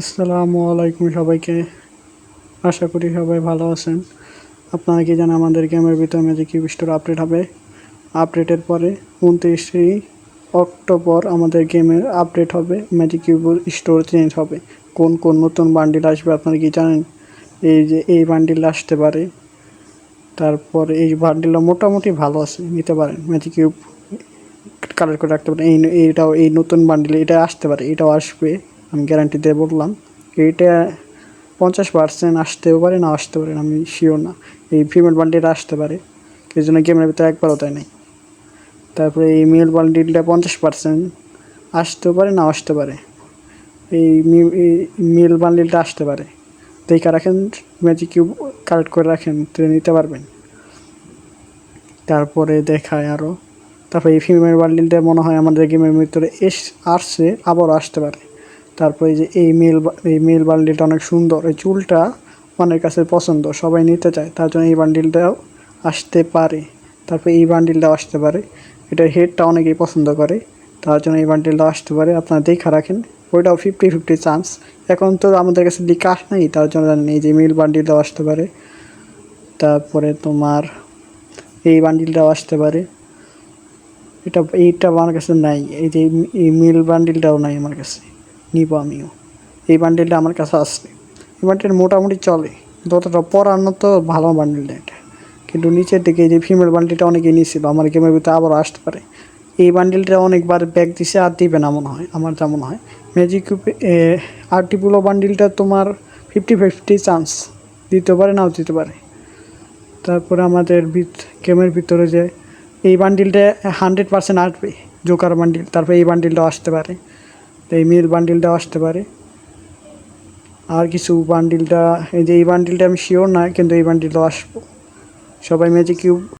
আসসালামু আলাইকুম সবাইকে। আশা করি সবাই ভালো আছেন। আপনারা কি জানেন আমাদের গেমের ভিতরে ম্যাজিক স্টোর আপডেট হবে? আপডেটের পরে উনত্রিশে অক্টোবর আমাদের গেমের আপডেট হবে। ম্যাজিক স্টোর চেঞ্জ হবে। কোন কোন নতুন বান্ডিল আসবে আপনারা কি জানেন? এই যে, এই বান্ডিল আসতে পারে। তারপর এই বান্ডিলটা মোটামুটি ভালো আছে, নিতে পারেন। ম্যাজিক কিউব কালেক্ট করে রাখতে পারেন। এই, এইটাও, এই নতুন বান্ডিল এটা আসতে পারে, এটাও আসবে। আমি গ্যারান্টি দিয়ে বললাম, এইটা পঞ্চাশ পার্সেন্ট আসতেও পারে না আসতে পারে আমি শিওর না। এই ফিমেল বান্ডিলটা আসতে পারে, এই জন্য গেমের ভিতরে একবারও তাই নাই। তারপরে এই মেল বান্ডিলটা পঞ্চাশ পার্সেন্ট আসতেও পারে না আসতে পারে। এই মেল বান্ডিলটা আসতে পারে। দেখা রাখেন ম্যাজিক কিউব কালেক্ট করে রাখেন তো নিতে পারবেন। তারপরে দেখায় আরও তারপরে এই ফিমেল বান্ডিলটা মনে হয় আমাদের গেমের ভিতরে এস, আসছে, আবারও আসতে পারে। তারপরে যে এই মেল এই মেল বান্ডিলটা অনেক সুন্দর। এই চুলটা অনেক কাছে পছন্দ, সবাই নিতে চায়, তার জন্য এই বান্ডিলটাও আসতে পারে। তারপরে এই বান্ডিলটাও আসতে পারে। এটার হেডটা অনেকেই পছন্দ করে, তার জন্য এই বান্ডিলটাও আসতে পারে। আপনারা দেখা রাখেন, ওইটাও ফিফটি ফিফটি চান্স এখন তো আমাদের কাছে বিকাশ নেই, তার জন্য জানেন এই যে মেল বান্ডিলটাও আসতে পারে। তারপরে তোমার এই বান্ডিলটাও আসতে পারে। এটা, এইটা আমার কাছে নাই, এই যে এই মিল বান্ডিলটাও নাই আমার কাছে। নিব আমিও। এই বান্ডিলটা আমার কাছে আছে এই বান্ডিল মোটামুটি চলে। যতটা পরানো তো ভালো বান্ডিলটা এটা। কিন্তু নিচের দিকে যে ফিমেল বান্ডিলটা অনেকে নিয়েছিল আমার গেমের ভিতরে আবারও আসতে পারে। এই বান্ডিলটা অনেকবার ব্যাগ দিছে আর দিবে না মনে হয়। আমার যেমন মনে হয়। ম্যাজিক আর্টিপুলো বান্ডিলটা তোমার ফিফটি ফিফটি চান্স দিতে পারে, নাও দিতে পারে। তারপরে আমাদের গেমের ভিতরে যে এই বান্ডিলটা হান্ড্রেড পার্সেন্ট আসবে। জোকার বান্ডিল তারপরে এই বান্ডিলটাও আসতে পারে। এই মিল বান্ডিলটা আসতে পারে। আর কিছু বান্ডিলটা এই যে এই বান্ডিলটা আমি শিওর না, কিন্তু এই বান্ডিলটাও আসব। সবাই ম্যাজিক কিউব